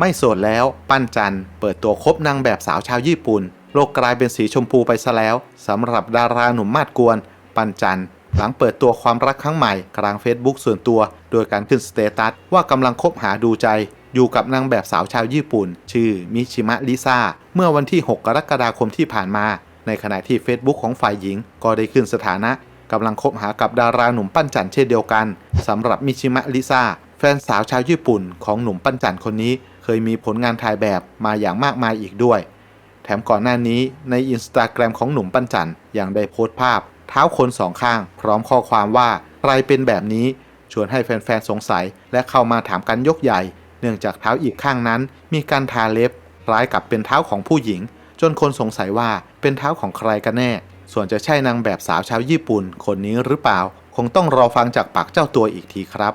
ไม่โสดแล้ว ปั้นจันเปิดตัวคบนางแบบสาวชาวญี่ปุ่น โลกกลายเป็นสีชมพูไปซะแล้วสำหรับดาราหนุ่มมาดกวน ปั้นจันหลังเปิดตัวความรักครั้งใหม่กลาง Facebook ส่วนตัว โดยการขึ้นสเตตัสว่ากำลังคบหาดูใจ อยู่กับนางแบบสาวชาวญี่ปุ่น ชื่อมิชิมะลิซ่าเมื่อวันที่ 6 กรกฎาคมที่ผ่านมา ในขณะที่ Facebook ของฝ่ายหญิง ก็ได้ขึ้นสถานะกำลังคบหากับดาราหนุ่มปั้นจันเช่นเดียวกันสำหรับมิชิมะลิซ่าแฟนสาวชาวญี่ปุ่นของหนุ่มปั้นจันคนนี้ เคยมีผลงานถ่ายแบบมาอย่างมากมายอีกด้วย แถมก่อนหน้านี้ในอินสตาแกรมของหนุ่มปั้นจันยังได้โพสต์ภาพ เท้าคนสองข้าง พร้อมข้อความว่าใครเป็นแบบนี้ชวนให้แฟนๆสงสัยและเข้ามาถามกันยกใหญ่ เนื่องจากเท้าอีกข้างนั้น มีการทาเล็บคล้ายกับเป็นเท้าของผู้หญิง จนคนสงสัยว่าเป็นเท้าของใครกันแน่ ส่วนจะใช่นางแบบสาวชาวญี่ปุ่น คนนี้หรือเปล่า คงต้องรอฟังจากปากเจ้าตัวอีกทีครับ